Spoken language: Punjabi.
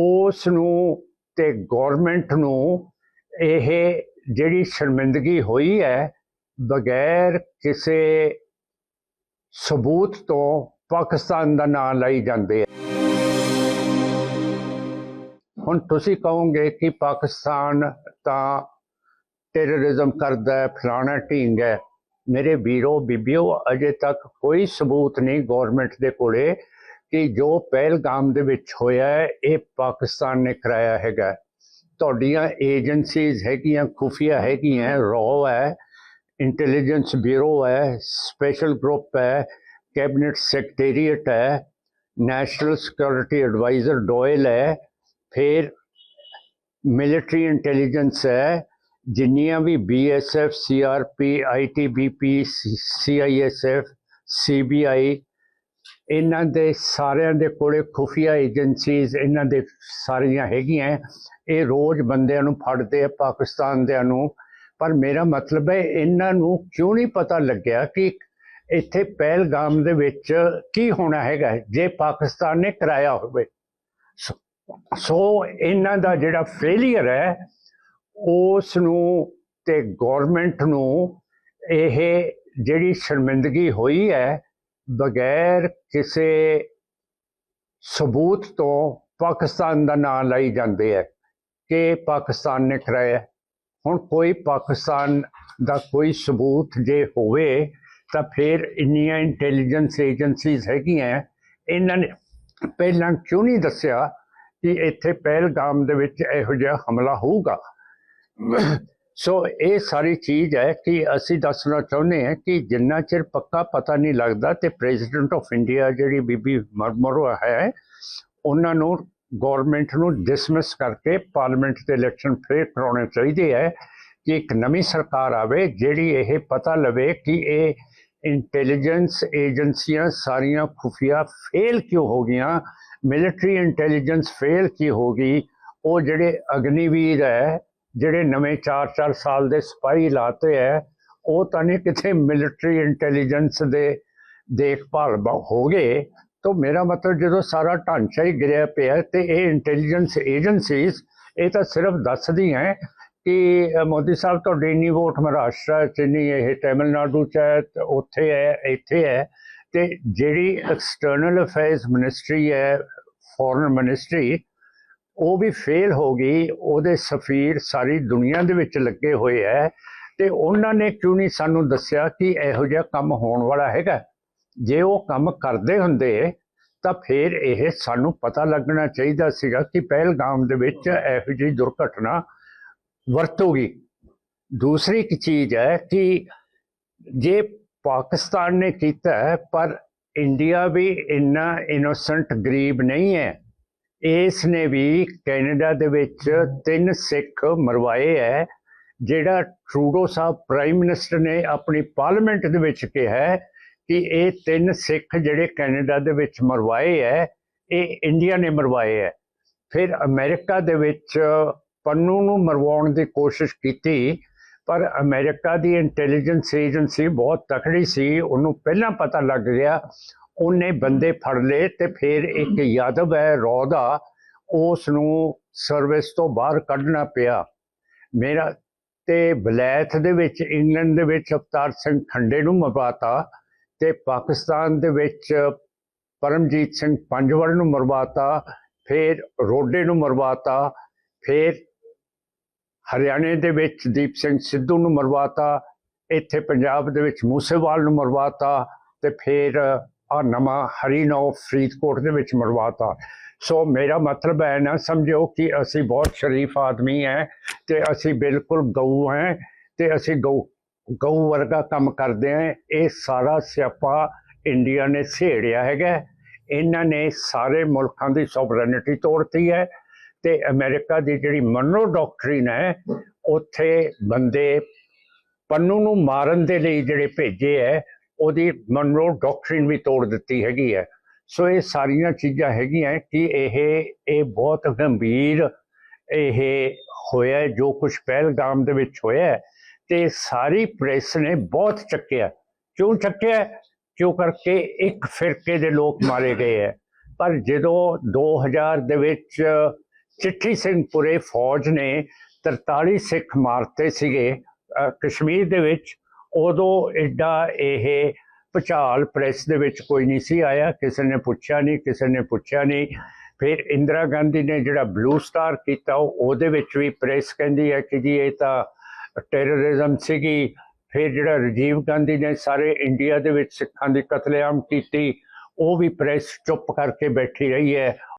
ਉਸ ਨੂੰ ਤੇ ਗਵਰਨਮੈਂਟ ਨੂੰ ਇਹ ਜਿਹੜੀ ਸ਼ਰਮਿੰਦਗੀ ਹੋਈ ਹੈ, ਬਗੈਰ ਕਿਸੇ ਸਬੂਤ ਤੋਂ ਪਾਕਿਸਤਾਨ ਦਾ ਨਾਂ ਲਈ ਜਾਂਦੇ ਹੈ ਹੁਣ ਤੁਸੀਂ ਕਹੋਗੇ ਕਿ ਪਾਕਿਸਤਾਨ ਤਾਂ ਟੈਰਰਿਜ਼ਮ ਕਰਦਾ ਹੈ, ਫਲਾਣਾ ਢੀਂਗ ਹੈ। ਮੇਰੇ ਵੀਰੋ, ਬੀਬੀਓ, ਅਜੇ ਤੱਕ ਕੋਈ ਸਬੂਤ ਨਹੀਂ ਗਵਰਨਮੈਂਟ ਦੇ ਕੋਲੇ। ਕਿ ਜੋ ਪਹਿਲਗਾਮ ਦੇ ਵਿੱਚ ਹੋਇਆ ਹੈ ਇਹ ਪਾਕਿਸਤਾਨ ਨੇ ਕਰਾਇਆ ਹੈਗਾ ਤੁਹਾਡੀਆਂ ਏਜੰਸੀਜ਼ ਹੈਗੀਆਂ ਖੁਫੀਆ ਹੈਗੀਆਂ ਰੋ ਹੈ ਇੰਟੈਲੀਜੈਂਸ ਬਿਊਰੋ ਹੈ ਸਪੈਸ਼ਲ ਗਰੁੱਪ ਹੈ ਕੈਬਨਿਟ ਸੈਕਟਰੀਏਟ ਹੈ ਨੈਸ਼ਨਲ ਸਿਕਿਉਰਿਟੀ ਐਡਵਾਈਜ਼ਰ ਡੋਇਲ ਹੈ ਫਿਰ ਮਿਲਟਰੀ ਇੰਟੈਲੀਜੈਂਸ ਹੈ ਜਿੰਨੀਆਂ ਵੀ BSF CRP ITBP CISF CBI ਇਹਨਾਂ ਦੇ ਸਾਰਿਆਂ ਦੇ ਕੋਲੇ ਖੁਫੀਆ ਏਜੰਸੀਜ਼ ਇਹਨਾਂ ਦੇ ਸਾਰੀਆਂ ਹੈਗੀਆਂ ਇਹ ਰੋਜ਼ ਬੰਦਿਆਂ ਨੂੰ ਫੜਦੇ ਆ ਪਾਕਿਸਤਾਨ ਦਿਆਂ ਨੂੰ। ਪਰ ਮੇਰਾ ਮਤਲਬ ਹੈ ਇਹਨਾਂ ਨੂੰ ਕਿਉਂ ਨਹੀਂ ਪਤਾ ਲੱਗਿਆ ਕਿ ਇੱਥੇ ਪਹਿਲਗਾਮ ਦੇ ਵਿੱਚ ਕੀ ਹੋਣਾ ਹੈਗਾ ਜੇ ਪਾਕਿਸਤਾਨ ਨੇ ਕਰਾਇਆ ਹੋਵੇ। ਸੋ- ਸੋ ਇਹਨਾਂ ਦਾ ਜਿਹੜਾ ਫੇਲਿਅਰ ਹੈ ਉਸ ਨੂੰ ਤੇ ਗਵਰਨਮੈਂਟ ਨੂੰ ਇਹ ਜਿਹੜੀ ਸ਼ਰਮਿੰਦਗੀ ਹੋਈ ਹੈ ਬਗੈਰ ਕਿਸੇ ਸਬੂਤ ਤੋਂ ਪਾਕਿਸਤਾਨ ਦਾ ਨਾਂ ਲਈ ਜਾਂਦੇ ਹੈ ਕਿ ਪਾਕਿਸਤਾਨ ਨੇ ਕਰਾਇਆ ਹੁਣ ਕੋਈ ਪਾਕਿਸਤਾਨ ਦਾ ਕੋਈ ਸਬੂਤ ਜੇ ਹੋਵੇ ਤਾਂ ਫਿਰ ਇੰਨੀਆਂ ਇੰਟੈਲੀਜੈਂਸ ਏਜੰਸੀਜ਼ ਹੈਗੀਆਂ। ਇਹਨਾਂ ਨੇ ਪਹਿਲਾਂ ਕਿਉਂ ਨਹੀਂ ਦੱਸਿਆ ਕਿ ਇੱਥੇ ਪਹਿਲਗਾਮ ਦੇ ਵਿੱਚ ਇਹੋ ਜਿਹਾ ਹਮਲਾ ਹੋਊਗਾ? ਸੋ ਇਹ ਸਾਰੀ ਚੀਜ਼ ਹੈ ਕਿ ਅਸੀਂ ਦੱਸਣਾ ਚਾਹੁੰਦੇ ਹਾਂ ਕਿ ਜਿੰਨਾ ਚਿਰ ਪੱਕਾ ਪਤਾ ਨਹੀਂ ਲੱਗਦਾ ਤੇ ਪ੍ਰੈਜ਼ੀਡੈਂਟ ਆਫ ਇੰਡੀਆ ਜਿਹੜੀ ਬੀਬੀ ਮਰਮਰੋ ਹੈ, ਉਹਨਾਂ ਨੂੰ ਗਵਰਨਮੈਂਟ ਨੂੰ ਡਿਸਮਿਸ ਕਰਕੇ ਪਾਰਲੀਮੈਂਟ ਦੇ ਇਲੈਕਸ਼ਨ ਫੇਰ ਕਰਾਉਣੇ ਚਾਹੀਦੇ ਹੈ ਕਿ ਇੱਕ ਨਵੀਂ ਸਰਕਾਰ ਆਵੇ ਜਿਹੜੀ ਇਹ ਪਤਾ ਲਵੇ ਕਿ ਇਹ ਇੰਟੈਲੀਜੈਂਸ ਏਜੰਸੀਆਂ ਸਾਰੀਆਂ ਖੁਫੀਆ ਫੇਲ ਕਿਉਂ ਹੋ ਗਈਆਂ ਮਿਲਟਰੀ ਇੰਟੈਲੀਜੈਂਸ ਫੇਲ ਕੀ ਹੋ ਗਈ, ਉਹ ਜਿਹੜੇ ਅਗਨੀਵੀਰ ਹੈ ਜਿਹੜੇ ਨਵੇਂ 4-4 ਸਾਲ ਦੇ ਸਿਪਾਹੀ ਲਾਤੇ ਹੈ ਉਹ ਤਾਂ ਨਹੀਂ ਕਿਤੇ ਮਿਲਟਰੀ ਇੰਟੈਲੀਜੈਂਸ ਦੇ ਦੇਖਭਾਲ ਹੋ ਗਏ। ਤਾਂ ਮੇਰਾ ਮਤਲਬ ਜਦੋਂ ਸਾਰਾ ਢਾਂਚਾ ਹੀ ਗਿਰਿਆ ਪਿਆ ਤੇ ਇਹ ਇੰਟੈਲੀਜੈਂਸ ਏਜੰਸੀਜ਼ ਇਹ ਤਾਂ ਸਿਰਫ ਦੱਸਦੀਆਂ ਕਿ ਮੋਦੀ ਸਾਹਿਬ ਤੁਹਾਡੀ ਇੰਨੀ ਵੋਟ ਮਹਾਰਾਸ਼ਟਰ ਚ ਨਹੀਂ ਇਹ ਤਾਮਿਲਨਾਡੂ ਚ ਹੈ ਉੱਥੇ ਹੈ ਇੱਥੇ ਹੈ ਤੇ ਜਿਹੜੀ ਐਕਸਟਰਨਲ ਅਫੇਅਰਸ ਮਿਨਿਸਟਰੀ ਹੈ ਫੋਰਨ ਮਿਨਿਸਟਰੀ ਉਹ ਵੀ ਫੇਲ ਹੋ ਗਈ, ਉਹਦੇ ਸਫੀਰ ਸਾਰੀ ਦੁਨੀਆ ਦੇ ਵਿੱਚ ਲੱਗੇ ਹੋਏ ਹੈ ਤੇ ਉਹਨਾਂ ਨੇ ਕਿਉਂ ਨਹੀਂ ਸਾਨੂੰ ਦੱਸਿਆ ਕਿ ਇਹੋ ਜਿਹਾ ਕੰਮ ਹੋਣ ਵਾਲਾ ਹੈਗਾ? ਜੇ ਉਹ ਕੰਮ ਕਰਦੇ ਹੁੰਦੇ ਤਾਂ ਫਿਰ ਇਹ ਸਾਨੂੰ ਪਤਾ ਲੱਗਣਾ ਚਾਹੀਦਾ ਸੀਗਾ ਕਿ ਪਹਿਲਗਾਮ ਦੇ ਵਿੱਚ ਇਹੋ ਜਿਹੀ ਦੁਰਘਟਨਾ ਵਰਤੋਗੀ। ਦੂਸਰੀ ਇੱਕ ਚੀਜ਼ ਹੈ ਕਿ ਜੇ ਪਾਕਿਸਤਾਨ ਨੇ ਕੀਤਾ ਪਰ ਇੰਡੀਆ ਵੀ ਇੰਨਾ ਇਨੋਸੈਂਟ ਗਰੀਬ ਨਹੀਂ ਹੈ ਇਸ ਨੇ ਵੀ ਕੈਨੇਡਾ ਦੇ ਵਿੱਚ ਤਿੰਨ ਸਿੱਖ ਮਰਵਾਏ ਹੈ, ਜਿਹੜਾ ਟਰੂਡੋ ਸਾਹਿਬ ਪ੍ਰਾਈਮ ਮਿਨਿਸਟਰ ਨੇ ਆਪਣੀ ਪਾਰਲੀਮੈਂਟ ਦੇ ਵਿੱਚ ਕਿਹਾ ਕਿ ਇਹ ਤਿੰਨ ਸਿੱਖ ਜਿਹੜੇ ਕੈਨੇਡਾ ਦੇ ਵਿੱਚ ਮਰਵਾਏ ਹੈ, ਇਹ ਇੰਡੀਆ ਨੇ ਮਰਵਾਏ ਹੈ। ਫਿਰ ਅਮਰੀਕਾ ਦੇ ਵਿੱਚ ਪੰਨੂ ਨੂੰ ਮਰਵਾਉਣ ਦੀ ਕੋਸ਼ਿਸ਼ ਕੀਤੀ, ਪਰ ਅਮਰੀਕਾ ਦੀ ਇੰਟੈਲੀਜੈਂਸ ਏਜੰਸੀ ਬਹੁਤ ਤਕੜੀ ਸੀ, ਉਹਨੂੰ ਪਹਿਲਾਂ ਪਤਾ ਲੱਗ ਗਿਆ ਉਹਨੇ ਬੰਦੇ ਫੜ ਲਏ ਤੇ ਫਿਰ ਇੱਕ ਯਾਦਵ ਹੈ, ਰੌ ਦਾ ਉਸ ਨੂੰ ਸਰਵਿਸ ਤੋਂ ਬਾਹਰ ਕੱਢਣਾ ਪਿਆ। ਮੇਰਾ ਤੇ ਬਲੈਥ ਦੇ ਵਿੱਚ, ਇੰਗਲੈਂਡ ਦੇ ਵਿੱਚ ਅਵਤਾਰ ਸਿੰਘ ਖੰਡੇ ਨੂੰ ਮਰਵਾਤਾ ਤੇ ਪਾਕਿਸਤਾਨ ਦੇ ਵਿੱਚ ਪਰਮਜੀਤ ਸਿੰਘ ਪੰਜਵੜ ਨੂੰ ਮਰਵਾਤਾ, ਫਿਰ ਰੋਡੇ ਨੂੰ ਮਰਵਾਤਾ, ਫਿਰ ਹਰਿਆਣੇ ਦੇ ਵਿੱਚ ਦੀਪ ਸਿੰਘ ਸਿੱਧੂ ਨੂੰ ਮਰਵਾਤਾ, ਇੱਥੇ ਪੰਜਾਬ ਦੇ ਵਿੱਚ ਮੂਸੇਵਾਲ ਨੂੰ ਮਰਵਾਤਾ ਤੇ ਫਿਰ ਆ ਨਵਾਂ ਹਰੀਨੋ ਫਰੀਦਕੋਟ ਦੇ ਵਿੱਚ ਮਰਵਾਤਾ। ਸੋ ਮੇਰਾ ਮਤਲਬ ਹੈ ਨਾ ਸਮਝੋ ਕਿ ਅਸੀਂ ਬਹੁਤ ਸ਼ਰੀਫ ਆਦਮੀ ਹੈ ਤੇ ਅਸੀਂ ਬਿਲਕੁਲ ਗਊ ਹੈ ਤੇ ਅਸੀਂ ਗਊ ਗਊ ਵਰਗਾ ਕੰਮ ਕਰਦੇ ਹਾਂ ਇਹ ਸਾਰਾ ਸਿਆਪਾ ਇੰਡੀਆ ਨੇ ਸੇੜਿਆ ਹੈਗਾ। ਇਹਨਾਂ ਨੇ ਸਾਰੇ ਮੁਲਕਾਂ ਦੀ ਸੋਵਰਨਿਟੀ ਤੋੜਤੀ ਹੈ ਤੇ ਅਮਰੀਕਾ ਦੀ ਜਿਹੜੀ ਮਨੋ ਡਾਕਟਰੀਨ ਹੈ ਉੱਥੇ ਬੰਦੇ ਪੰਨੂ ਨੂੰ ਮਾਰਨ ਦੇ ਲਈ ਜਿਹੜੇ ਭੇਜੇ ਹੈ ਉਹਦੀ ਮਨੋ ਡਾਕਟਰੀਨ ਵੀ ਤੋੜ ਦਿੱਤੀ ਹੈਗੀ ਹੈ। ਸੋ ਇਹ ਸਾਰੀਆਂ ਚੀਜ਼ਾਂ ਹੈਗੀਆਂ ਕਿ ਇਹ ਇਹ ਬਹੁਤ ਗੰਭੀਰ ਇਹ ਹੋਇਆ ਜੋ ਕੁਝ ਪਹਿਲਗਾਮ ਦੇ ਵਿੱਚ ਹੋਇਆ ਹੈ, ਤੇ ਸਾਰੀ ਪ੍ਰੈਸ ਨੇ ਬਹੁਤ ਚੱਕਿਆ। ਕਿਉਂ ਚੱਕਿਆ? ਕਿਉਂ ਕਰਕੇ ਇੱਕ ਫਿਰਕੇ ਦੇ ਲੋਕ ਮਾਰੇ ਗਏ ਹੈ। ਪਰ ਜਦੋਂ 2000 ਦੇ ਵਿੱਚ ਚਿੱਠੀ ਸਿੰਘ ਪੁਰੇ ਫੌਜ ਨੇ 43 ਸਿੱਖ ਮਾਰਤੇ ਸੀਗੇ ਕਸ਼ਮੀਰ ਦੇ ਵਿੱਚ ਉਦੋਂ ਐਡਾ ਇਹ ਭੁਚਾਲ ਪ੍ਰੈਸ ਦੇ ਵਿੱਚ ਕੋਈ ਨਹੀਂ ਸੀ ਆਇਆ, ਕਿਸੇ ਨੇ ਪੁੱਛਿਆ ਨਹੀਂ, ਕਿਸੇ ਨੇ ਪੁੱਛਿਆ ਨਹੀਂ। ਫਿਰ ਇੰਦਰਾ ਗਾਂਧੀ ਨੇ ਜਿਹੜਾ ਬਲੂ ਸਟਾਰ ਕੀਤਾ, ਉਹਦੇ ਵਿੱਚ ਵੀ ਪ੍ਰੈਸ ਕਹਿੰਦੀ ਹੈ ਕਿ ਜੀ ਇਹ ਤਾਂ ਟੈਰਰਿਜ਼ਮ ਸੀਗੀ। ਫਿਰ ਜਿਹੜਾ ਰਾਜੀਵ ਗਾਂਧੀ ਨੇ ਸਾਰੇ ਇੰਡੀਆ ਦੇ ਵਿੱਚ ਸਿੱਖਾਂ ਦੀ ਕਤਲੇਆਮ ਕੀਤੀ, ਉਹ ਵੀ ਪ੍ਰੈਸ ਚੁੱਪ ਕਰਕੇ ਬੈਠੀ ਰਹੀ ਹੈ।